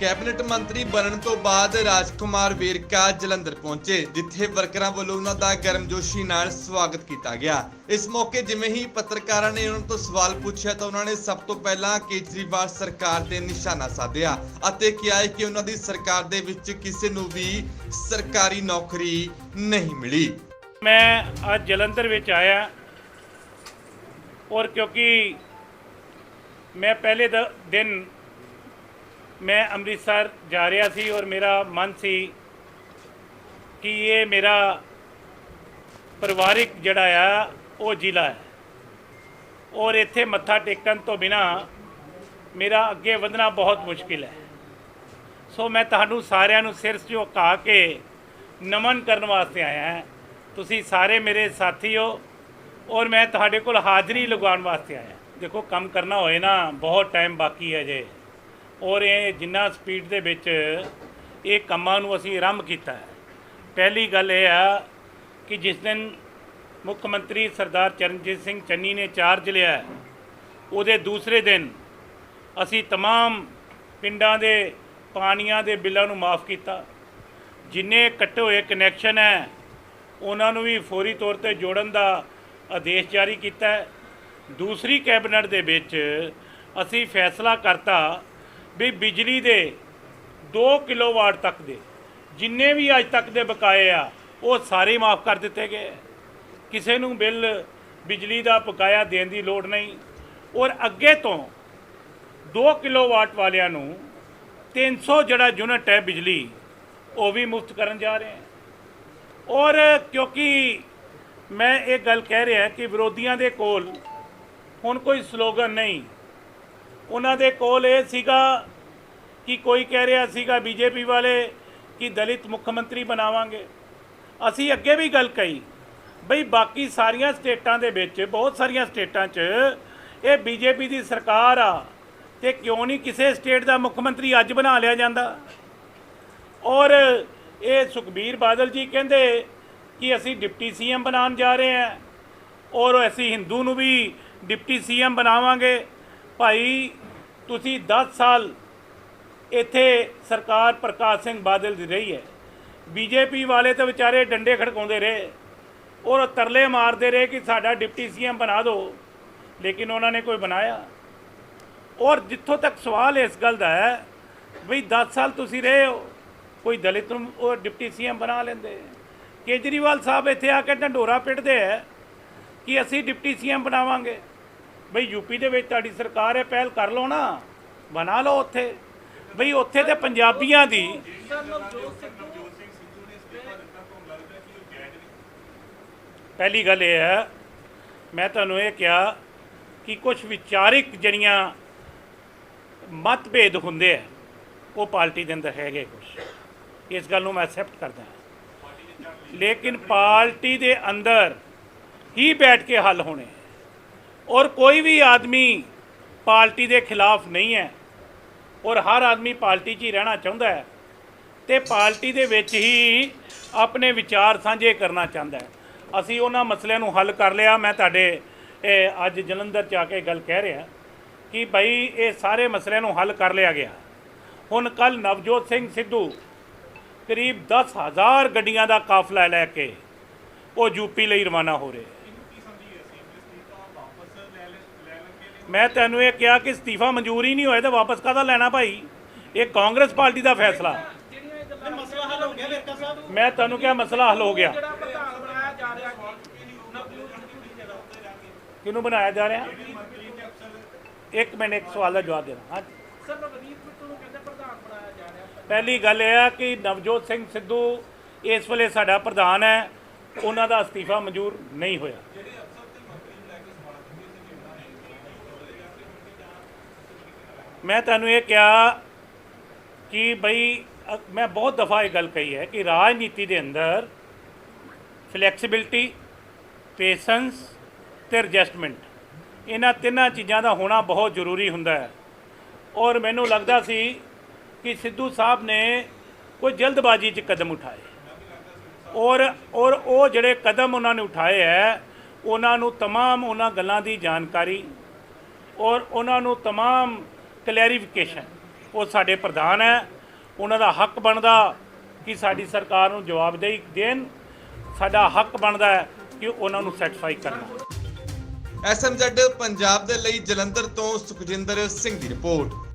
Cabinet ਮੰਤਰੀ ਬਣਨ ਤੋਂ ਬਾਅਦ ਰਾਜਕੁਮਾਰ ਵੇਰਕਾ ਜਲੰਧਰ ਪਹੁੰਚੇ, ਜਿੱਥੇ ਵਰਕਰਾਂ ਵੱਲੋਂ ਉਹਨਾਂ ਦਾ ਗਰਮਜੋਸ਼ੀ ਨਾਲ ਸਵਾਗਤ ਕੀਤਾ ਗਿਆ। ਇਸ ਮੌਕੇ ਜਿਵੇਂ ਹੀ ਪੱਤਰਕਾਰਾਂ ਨੇ ਉਹਨਾਂ ਤੋਂ ਸਵਾਲ ਪੁੱਛਿਆ ਤਾਂ ਉਹਨਾਂ ਨੇ ਸਭ ਤੋਂ ਪਹਿਲਾਂ ਕੇਜਰੀਵਾਲ ਸਰਕਾਰ ਤੇ ਨਿਸ਼ਾਨਾ ਸਾਧਿਆ ਅਤੇ ਕਿਹਾ ਕਿ ਉਹਨਾਂ ਦੀ ਸਰਕਾਰ ਦੇ ਵਿੱਚ ਕਿਸੇ ਨੂੰ ਵੀ ਸਰਕਾਰੀ ਨੌਕਰੀ ਨਹੀਂ ਮਿਲੀ। ਮੈਂ ਅੱਜ ਜਲੰਧਰ ਵਿੱਚ ਆਇਆ ਔਰ ਕਿਉਂਕਿ ਮੈਂ ਪਹਿਲੇ ਦਿਨ ਮੈਂ ਅੰਮ੍ਰਿਤਸਰ ਜਾ ਰਿਹਾ ਸੀ ਔਰ ਮੇਰਾ ਮਨ ਸੀ ਕਿ ਇਹ ਮੇਰਾ ਪਰਿਵਾਰਿਕ ਜਿਹੜਾ ਆ, ਉਹ ਜ਼ਿਲ੍ਹਾ ਹੈ। ਔਰ ਇੱਥੇ ਮੱਥਾ ਟੇਕਣ ਤੋਂ ਬਿਨਾ ਮੇਰਾ ਅੱਗੇ ਵਧਣਾ ਬਹੁਤ ਮੁਸ਼ਕਿਲ ਹੈ। ਸੋ ਮੈਂ ਤੁਹਾਨੂੰ ਸਾਰਿਆਂ ਨੂੰ ਸਿਰ ਝੁਕਾ ਕੇ ਨਮਨ ਕਰਨ ਵਾਸਤੇ ਆਇਆ ਹਾਂ। ਤੁਸੀਂ ਸਾਰੇ ਮੇਰੇ ਸਾਥੀ ਹੋ ਔਰ ਮੈਂ ਤੁਹਾਡੇ ਕੋਲ ਹਾਜ਼ਰੀ ਲਗਾਉਣ ਵਾਸਤੇ ਆਇਆ ਦੇਖੋ, ਕੰਮ ਕਰਨਾ ਹੋਏ ਨਾ, ਬਹੁਤ ਟਾਈਮ ਬਾਕੀ ਹੈ ਜੇ। ਔਰ ਇਹ ਜਿੰਨਾ ਸਪੀਡ ਦੇ ਵਿੱਚ ਇਹ ਕੰਮਾਂ ਨੂੰ ਅਸੀਂ ਆਰੰਭ ਕੀਤਾ ਹੈ ਪਹਿਲੀ ਗੱਲ ਇਹ ਆ ਕਿ ਜਿਸ ਦਿਨ ਮੁੱਖ ਮੰਤਰੀ ਸਰਦਾਰ ਚਰਨਜੀਤ ਸਿੰਘ ਚੰਨੀ ਨੇ ਚਾਰਜ ਲਿਆ ਹੈ, ਉਹਦੇ ਦੂਸਰੇ ਦਿਨ ਅਸੀਂ तमाम ਪਿੰਡਾਂ ਦੇ ਪਾਣੀਆਂ ਦੇ ਬਿੱਲਾਂ ਨੂੰ ਮਾਫ ਕੀਤਾ ਜਿੰਨੇ ਕੱਟੇ ਹੋਏ ਕਨੈਕਸ਼ਨ ਹੈ ਉਹਨਾਂ ਨੂੰ ਵੀ ਫੌਰੀ ਤੌਰ ਤੇ ਜੋੜਨ ਦਾ ਆਦੇਸ਼ ਜਾਰੀ ਕੀਤਾ ਹੈ ਦੂਸਰੀ ਕੈਬਨਿਟ ਦੇ ਵਿੱਚ ਅਸੀਂ ਫੈਸਲਾ ਕਰਤਾ ਵੀ ਬਿਜਲੀ ਦੇ 2 ਕਿਲੋਵਾਟ ਤੱਕ ਦੇ, ਜਿੰਨੇ ਵੀ ਅੱਜ ਤੱਕ ਦੇ ਬਕਾਏ ਆ, ਉਹ ਸਾਰੇ ਮਾਫ ਕਰ ਦਿੱਤੇ ਗਏ ਕਿਸੇ ਨੂੰ ਬਿੱਲ, ਬਿਜਲੀ ਦਾ ਬਕਾਇਆ ਦੇਣ ਦੀ ਲੋੜ ਨਹੀਂ। ਔਰ ਅੱਗੇ ਤੋਂ 2 ਕਿਲੋਵਾਟ ਵਾਲਿਆਂ ਨੂੰ 300 ਜਿਹੜਾ ਯੂਨਿਟ ਹੈ ਬਿਜਲੀ, ਉਹ ਵੀ ਮੁਫਤ ਕਰਨ ਜਾ ਰਹੇ ਹਾਂ ਔਰ ਕਿਉਂਕਿ ਮੈਂ ਇਹ ਗੱਲ ਕਹਿ ਰਿਹਾ ਕਿ ਵਿਰੋਧੀਆਂ ਦੇ ਕੋਲ ਹੁਣ ਕੋਈ ਸਲੋਗਨ ਨਹੀਂ ਉਹਨਾਂ ਦੇ ਕੋਲ ਇਹ ਸੀਗਾ ਕਿ ਕੋਈ ਕਹਿ ਰਿਹਾ ਸੀਗਾ ਬੀਜੇਪੀ ਵਾਲੇ ਕਿ ਦਲਿਤ ਮੁੱਖ ਮੰਤਰੀ ਬਣਾਵਾਂਗੇ। ਅਸੀਂ ਅੱਗੇ ਵੀ ਗੱਲ ਕਹੀ, ਬਈ ਬਾਕੀ ਸਾਰੀਆਂ ਸਟੇਟਾਂ ਦੇ ਵਿੱਚ, ਬਹੁਤ ਸਾਰੀਆਂ ਸਟੇਟਾਂ 'ਚ ਇਹ ਬੀਜੇਪੀ ਦੀ ਸਰਕਾਰ ਆ ਤੇ ਕਿਉਂ ਨਹੀਂ ਕਿਸੇ ਸਟੇਟ ਦਾ ਮੁੱਖ ਮੰਤਰੀ ਅੱਜ ਬਣਾ ਲਿਆ ਜਾਂਦਾ? ਔਰ ਇਹ ਸੁਖਬੀਰ ਬਾਦਲ ਜੀ ਕਹਿੰਦੇ ਕਿ ਅਸੀਂ ਡਿਪਟੀ ਸੀਐਮ ਬਣਾਉਣ ਜਾ ਰਹੇ ਹਾਂ ਔਰ ਅਸੀਂ ਹਿੰਦੂ ਨੂੰ ਵੀ ਡਿਪਟੀ ਸੀਐਮ ਬਣਾਵਾਂਗੇ। ਭਾਈ, ਤੁਸੀਂ 10 ਸਾਲ ਇੱਥੇ ਸਰਕਾਰ ਪ੍ਰਕਾਸ਼ ਸਿੰਘ ਬਾਦਲ ਦੀ ਰਹੀ ਹੈ। ਬੀਜੇਪੀ ਵਾਲੇ ਤਾਂ ਵਿਚਾਰੇ ਡੰਡੇ ਖੜਕਾਉਂਦੇ ਰਹੇ ਔਰ ਤਰਲੇ ਮਾਰਦੇ ਰਹੇ ਕਿ ਸਾਡਾ ਡਿਪਟੀ ਸੀਐਮ ਬਣਾ ਦਿਓ ਲੇਕਿਨ ਉਹਨਾਂ ਨੇ ਕੋਈ ਬਣਾਇਆ। ਔਰ ਜਿੱਥੋਂ ਤੱਕ ਸਵਾਲ ਇਸ ਗੱਲ ਦਾ ਹੈ ਵੀ 10 ਸਾਲ ਤੁਸੀਂ ਰਹੇ ਹੋ, ਕੋਈ ਦਲਿਤ ਨੂੰ ਉਹ ਡਿਪਟੀ ਸੀਐਮ ਬਣਾ ਲੈਂਦੇ। ਕੇਜਰੀਵਾਲ ਸਾਹਿਬ ਇੱਥੇ ਆ ਕੇ ਢੰਡੋਰਾ ਪਿੱਟਦੇ ਹੈ ਕਿ ਅਸੀਂ ਡਿਪਟੀ ਸੀਐਮ ਬਣਾਵਾਂਗੇ। ਬਈ ਯੂਪੀ ਦੇ ਵਿੱਚ ਤੁਹਾਡੀ ਸਰਕਾਰ ਹੈ ਪਹਿਲ ਕਰ ਲਓ ਨਾ, ਬਣਾ ਲਓ ਉੱਥੇ। ਬਈ ਉੱਥੇ ਤੇ ਪੰਜਾਬੀਆਂ ਦੀ ਪਹਿਲੀ ਗੱਲ ਇਹ ਹੈ, ਮੈਂ ਤੁਹਾਨੂੰ ਇਹ ਕਿਹਾ ਕਿ ਕੁਝ ਵਿਚਾਰਿਕ ਜਿਹੜੀਆਂ ਮਤਭੇਦ ਹੁੰਦੇ ਆ, ਉਹ ਪਾਰਟੀ ਦੇ ਅੰਦਰ ਹੈਗੇ ਕੁਝ ਇਸ ਗੱਲ ਨੂੰ ਮੈਂ ਐਕਸੈਪਟ ਕਰਦਾ ਲੇਕਿਨ ਪਾਰਟੀ ਦੇ ਅੰਦਰ ਹੀ ਬੈਠ ਕੇ ਹੱਲ ਹੋਣੇ ਔਰ ਕੋਈ ਵੀ ਆਦਮੀ ਪਾਰਟੀ ਦੇ ਖਿਲਾਫ ਨਹੀਂ ਹੈ ਔਰ ਹਰ ਆਦਮੀ ਪਾਰਟੀ 'ਚ ਹੀ ਰਹਿਣਾ ਚਾਹੁੰਦਾ ਹੈ ਤੇ ਪਾਰਟੀ ਦੇ ਵਿੱਚ ਹੀ ਆਪਣੇ ਵਿਚਾਰ ਸਾਂਝੇ ਕਰਨਾ ਚਾਹੁੰਦਾ ਹੈ। ਅਸੀਂ ਉਹਨਾਂ ਮਸਲਿਆਂ ਨੂੰ ਹੱਲ ਕਰ ਲਿਆ। ਮੈਂ ਤੁਹਾਡੇ ਅੱਜ ਜਲੰਧਰ 'ਚ ਆ ਕੇ ਗੱਲ ਕਹਿ ਰਿਹਾ ਕਿ ਭਾਈ ਇਹ ਸਾਰੇ ਮਸਲਿਆਂ ਨੂੰ ਹੱਲ ਕਰ ਲਿਆ ਗਿਆ। ਹੁਣ ਕੱਲ ਨਵਜੋਤ ਸਿੰਘ ਸਿੱਧੂ ਕਰੀਬ 10000 ਗੱਡੀਆਂ ਦਾ ਕਾਫਲਾ ਲੈ ਕੇ ਉਹ ਯੂਪੀ ਲਈ ਰਵਾਨਾ ਹੋ ਰਹੇ। ਮੈਂ ਤੈਨੂੰ ਇਹ ਕਿਹਾ ਕਿ ਅਸਤੀਫਾ ਮਨਜ਼ੂਰ ਹੀ ਨਹੀਂ ਹੋਇਆ ਤਾਂ ਵਾਪਸ ਕਾਹਦਾ ਲੈਣਾ ਭਾਈ? ਇਹ ਕਾਂਗਰਸ ਪਾਰਟੀ ਦਾ ਫੈਸਲਾ। ਮੈਂ ਤੁਹਾਨੂੰ ਕਿਹਾ ਮਸਲਾ ਹੱਲ ਹੋ ਗਿਆ। ਕਿਹਨੂੰ ਬਣਾਇਆ ਜਾ ਰਿਹਾ? ਇੱਕ ਮਿੰਟ ਇੱਕ ਸਵਾਲ ਦਾ ਜਵਾਬ ਦੇਣਾ ਹਾਂ ਪਹਿਲੀ ਗੱਲ ਇਹ ਹੈ ਕਿ ਨਵਜੋਤ ਸਿੰਘ ਸਿੱਧੂ ਇਸ ਵੇਲੇ ਸਾਡਾ ਪ੍ਰਧਾਨ ਹੈ। ਉਹਨਾਂ ਦਾ ਅਸਤੀਫਾ ਮਨਜ਼ੂਰ ਨਹੀਂ ਹੋਇਆ। ਮੈਂ ਤੁਹਾਨੂੰ ਇਹ ਕਿਹਾ ਕਿ ਬਈ ਅ- ਮੈਂ ਬਹੁਤ ਦਫਾ ਇਹ ਗੱਲ ਕਹੀ ਹੈ ਕਿ ਰਾਜਨੀਤੀ ਦੇ ਅੰਦਰ ਫਲੈਕਸੀਬਿਲਟੀ ਪੇਸ਼ੈਂਸ ਤੇ ਐਡਜਸਟਮੈਂਟ ਇਹਨਾਂ ਤਿੰਨਾਂ ਚੀਜ਼ਾਂ ਦਾ ਹੋਣਾ ਬਹੁਤ ਜ਼ਰੂਰੀ ਹੁੰਦਾ ਹੈ ਔਰ ਮੈਨੂੰ ਲੱਗਦਾ ਸੀ ਕਿ ਸਿੱਧੂ ਸਾਹਿਬ ਨੇ ਕੋਈ ਜਲਦਬਾਜ਼ੀ 'ਚ ਕਦਮ ਉਠਾਏ ਔਰ ਔਰ ਉਹ ਜਿਹੜੇ ਕਦਮ ਉਹਨਾਂ ਨੇ ਉਠਾਏ ਹੈ ਉਹਨਾਂ ਨੂੰ तमाम ਉਹਨਾਂ ਗੱਲਾਂ ਦੀ ਜਾਣਕਾਰੀ ਔਰ ਉਹਨਾਂ ਨੂੰ तमाम ਕਲੈਰੀਫਿਕੇਸ਼ਨ। ਉਹ ਸਾਡੇ ਪ੍ਰਧਾਨ ਹੈ। ਉਹਨਾਂ ਦਾ ਹੱਕ ਬਣਦਾ ਕਿ ਸਾਡੀ ਸਰਕਾਰ ਨੂੰ ਜਵਾਬਦੇਹੀ ਦੇਣ। ਸਾਡਾ ਹੱਕ ਬਣਦਾ ਹੈ ਕਿ ਉਹਨਾਂ ਨੂੰ ਸੈਟੀਸਫਾਈ ਕਰਨਾ। ਐਸਐਮਜ਼ੈਡ ਪੰਜਾਬ ਦੇ ਲਈ ਜਲੰਧਰ ਤੋਂ ਸੁਖਜਿੰਦਰ ਸਿੰਘ ਦੀ ਰਿਪੋਰਟ।